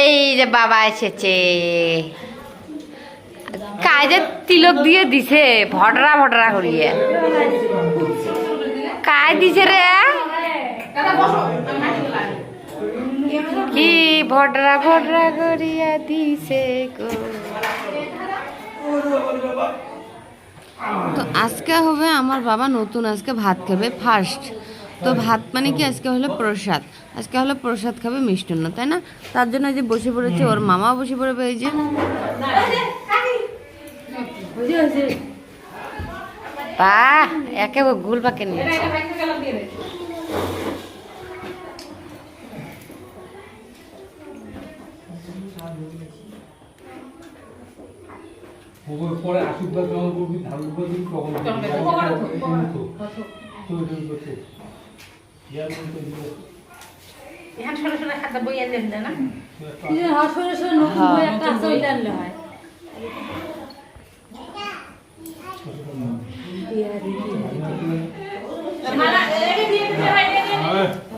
এই যে বাবা এসেছে। কাজে তিলক দিয়ে দিছে, ভটরা ভটরা করিয়ে। কাজ দিছে রে। কি ভটরা ভটরা করিয়া দিছে তো আজকে হবে আমার বাবা নতুন, আজকে ভাত খাবে ফার্স্ট তো ভাত মানে কি আজকে হলো প্রসাদ আজকে হলো প্রসাদ খাবে মিষ্টান্ন তাই না তার জন্য যে বসে পড়েছে ওর মামাও বসে পড়বে এই যে বাহ একে গুল পাকে নিয়েছে পরে আশীর্বাদ গ্রহণ করবি ধারণ করবি তখন তৈরি করতে ইয়ার মধ্যে দিয়ে হ্যাঁ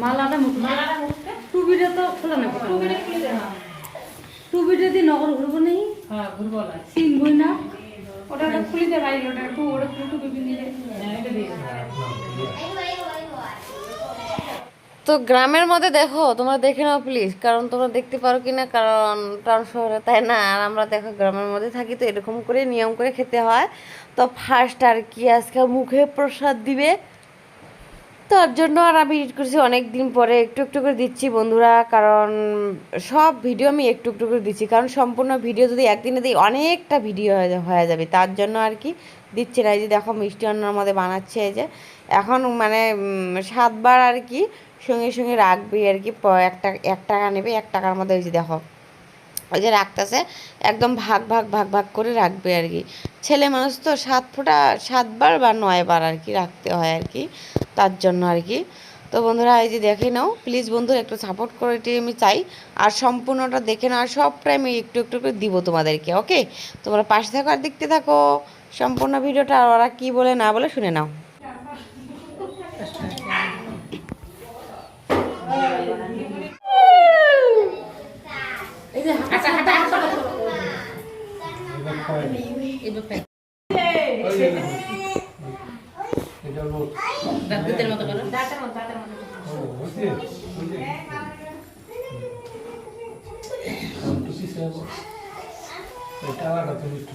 মালাটা মুখ টুবিটা তো খোলা না টুবিটা দিয়ে নগর ঘুরবো নেই? হ্যাঁ ঘুরবো না। চিনবই না? ওটা খুলিতে পারি ওটা একটু ওটা নিলে এটা দিয়ে তো গ্রামের মধ্যে দেখো, তোমরা দেখে নাও প্লিজ কারণ তোমরা দেখতে পারো কি না কারণ টাউন শহরে তাই না? আর আমরা দেখো গ্রামের মধ্যে থাকি তো এরকম করে নিয়ম করে খেতে হয়। তো ফার্স্ট আর কি আজকে মুখে প্রসাদ দিবে? তার জন্য আর আমি এডিট করছি অনেক দিন পরে, একটু একটু করে দিচ্ছি বন্ধুরা, কারণ সব ভিডিও আমি একটু একটু করে দিচ্ছি, কারণ সম্পূর্ণ ভিডিও যদি একদিনে দিই, অনেকটা ভিডিও হয়ে হয়ে যাবে। তার জন্য আর কি দিচ্ছি না, এই যে দেখো মিষ্টি অন্নর মধ্যে বানাচ্ছে, এই যে। এখন মানে সাতবার আর কি সঙ্গে সঙ্গে রাখবে আর কি, প- এক টাকা নেবে, এক টাকার মধ্যে ওই যে দেখো, ওই যে রাখতেছে, একদম ভাগ ভাগ ভাগ ভাগ করে রাখবে আর কি। ছেলে মানুষ তো সাত ফোঁটা, সাতবার বা নয়বার আর কি রাখতে হয় আর কি, তার জন্য আর কি। তো বন্ধুরা, এই যে দেখে নাও প্লিজ বন্ধু একটু সাপোর্ট করে, এটাই আমি চাই। আর সম্পূর্ণটা দেখে নাও, আর সবটাই আমি একটু একটু করে দিব তোমাদেরকে ওকে তোমরা পাশে থাকো আর দেখতে থাকো। সম্পূর্ণ ভিডিওটা আর ওরা কী বলে না বলে শুনে নাও। এটা আলাদা, তুমি একটু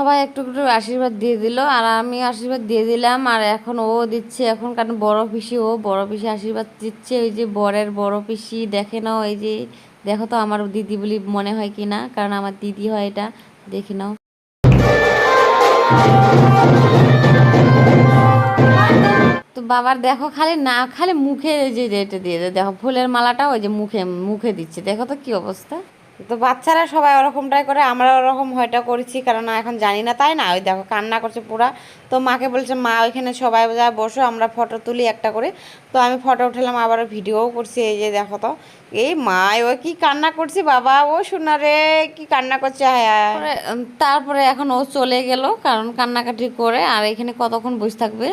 সবাই একটু একটু আশীর্বাদ দিয়ে দিল, আর আমি আশীর্বাদ দিয়ে দিলাম, আর এখন ও দিচ্ছে, এখন কারণ বড় পিসি ও, বড় পিসি আশীর্বাদ দিচ্ছে, ওই যে বরের বড় পিসি, দেখে নাও এই যে, দেখো তো আমার দিদি বলি মনে হয় কি না কারণ আমার দিদি হয় এটা, দেখে নাও তো বাবার দেখো খালি না, খালি মুখে যে এটা দিয়ে। দেখো ফুলের মালাটা ওই যে মুখে মুখে দিচ্ছে, দেখো তো কি অবস্থা তো বাচ্চারা সবাই ওরকমটাই করে, আমরা ওরকম হয়টা করেছি, কারণ এখন জানি না, তাই না? ওই দেখো কান্না করছে পুরা। তো মাকে বলছে, মা, ওইখানে সবাই যা বসো, আমরা ফটো তুলি একটা করে। তো আমি ফটো উঠালাম, আবার ভিডিওও করছি, এই যে দেখো তো। এই মা ও কি কান্না করছি বাবা? ও শোনা রে, কি কান্না করছে তারপরে এখন ও চলে গেল, কারণ কান্নাকাটি করে, আর এখানে কতক্ষণ বসে থাকবে?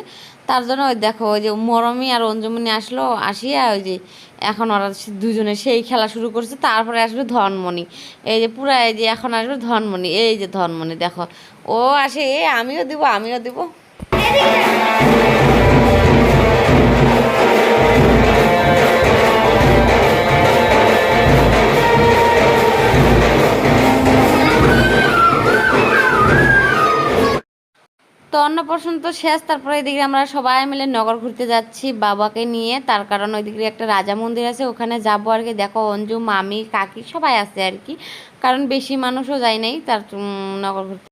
তার জন্য ওই দেখো, ওই যে মরমি আর অঞ্জুমনি আসলো, আসিয়া ওই যে এখন ওরা দুজনে সেই খেলা শুরু করছে, তারপরে আসবে ধনমণি। এই যে পুরা এই যে এখন আসবে ধনমণি, এই যে ধনমণি, দেখো। ও আসে, এ আমিও দিব আমিও দিব। তো অন্নপ্রাশন তো শেষ, তারপরে এদিকে আমরা সবাই মিলে নগর ঘুরতে যাচ্ছি বাবাকে নিয়ে। তার কারণ ওইদিকে একটা রাজা মন্দির আছে, ওখানে যাব আর কি। দেখো, অঞ্জু, মামি, কাকি সবাই আছে আর কি। কারণ বেশি মানুষও যায় নাই তার নগর ঘুরতে।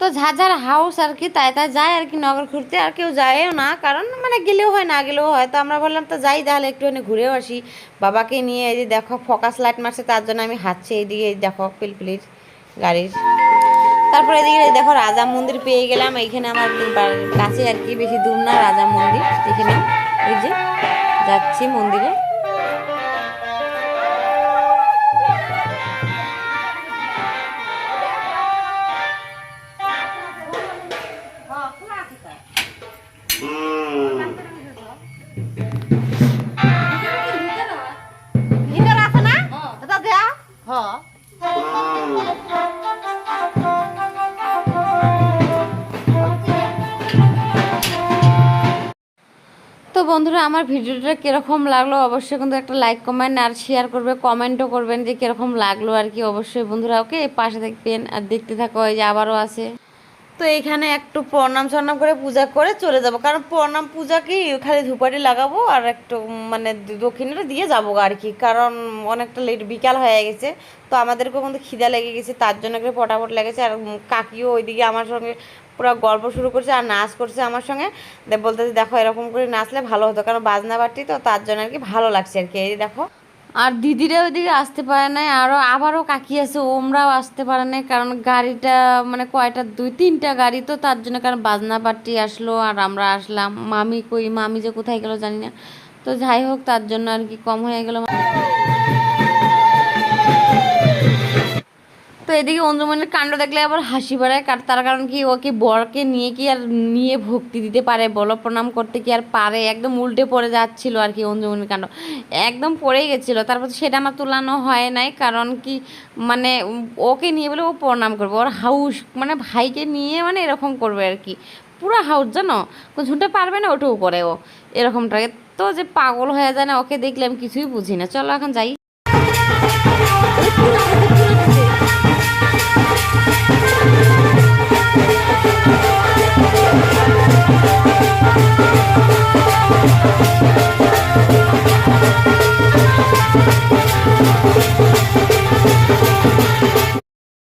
তো ঝাঝার হাউস আর কি, তাই তাই যায় আর কি নগর ঘুরতে, আর কেউ যায়ও না। কারণ মানে গেলেও হয়, না গেলেও হয়। তো আমরা বললাম, তো যাই তাহলে, একটুখানি ঘুরেও আসি। বাবাকে নিয়ে এই যে দেখো ফোকাস লাইট মারছে, তার জন্য আমি হাঁটছি এইদিকে, এই দেখো, পিলপিলির গাড়ির। তারপরে এদিকে দেখো, রাজা মন্দির পেয়ে গেলাম। এইখানে আমার কাছে আর কি, বেশি দূর না, রাজা মন্দির। এখানে এই যে যাচ্ছি মন্দিরে। বন্ধুরা, আমার ভিডিওটা কীরকম লাগল অবশ্যই কিন্তু একটা লাইক কমেন্ট আর শেয়ার করবে কমেন্টও করবেন যে কীরকম লাগল আর কি। অবশ্যই বন্ধুরা ওকে পাশে দেখবেন আর দেখতে থাকো, এই যে আবারও আছে। তো এখানে একটু প্রণাম সন্নাম করে পূজা করে চলে যাব। কারণ প্রণাম পূজা কি খালি ধুপাটি লাগাবো আর একটু মানে দক্ষিণটা দিয়ে যাব আর কি। কারণ অনেকটা লেট বিকাল হয়ে গেছে, তো আমাদেরকেও কিন্তু খিদা লেগে গেছে, তার জন্য করে পটাপট লেগেছে। আর কাকিও ওইদিকে আমার সঙ্গে পুরো গল্প শুরু করছে আর নাচ করছে আমার সঙ্গে। বলতেছে, দেখো এরকম করে নাচলে ভালো হতো, কারণ বাজনা বাটি তো, তার জন্য আর কি ভালো লাগছে আর কি। এই দেখো আর দিদিরা ওইদিকে আসতে পারে নাই আরও আবারও কাকি আছে, ওমরাও আসতে পারে নাই, কারণ গাড়িটা মানে কয়টা, দুই তিনটা গাড়ি তো তার জন্য কারণ বাজনা পার্টি আসলো আর আমরা আসলাম। মামি কই, মামি যে কোথায় গেল জানি না। তো যাই হোক, তার জন্য আর কি কম হয়ে গেল। তো এদিকে অঞ্জুমনের কাণ্ড দেখলে আবার হাসি বাড়ায় কার, তার কারণ কি? ও কি বরকে নিয়ে কি আর নিয়ে ভক্তি দিতে পারে? বলো, প্রণাম করতে কি আর পারে? একদম উল্টে পড়ে যাচ্ছিল আর কি অঞ্জুমনের কাণ্ড। একদম পড়েই গেছিল। তারপর সেটা আমার তুলানো হয় নাই। কারণ কি? মানে ওকে নিয়ে বলে ও প্রণাম করবে। ওর হাউস মানে ভাইকে নিয়ে মানে এরকম করবে আর কি। পুরো হাউস জানো? ঝুঁটে পারবে না ওঠেও করে ও। এরকমটাকে। তো যে পাগল হয়ে যায় না, ওকে দেখলে আমি কিছুই বুঝি না। চলো এখন যাই।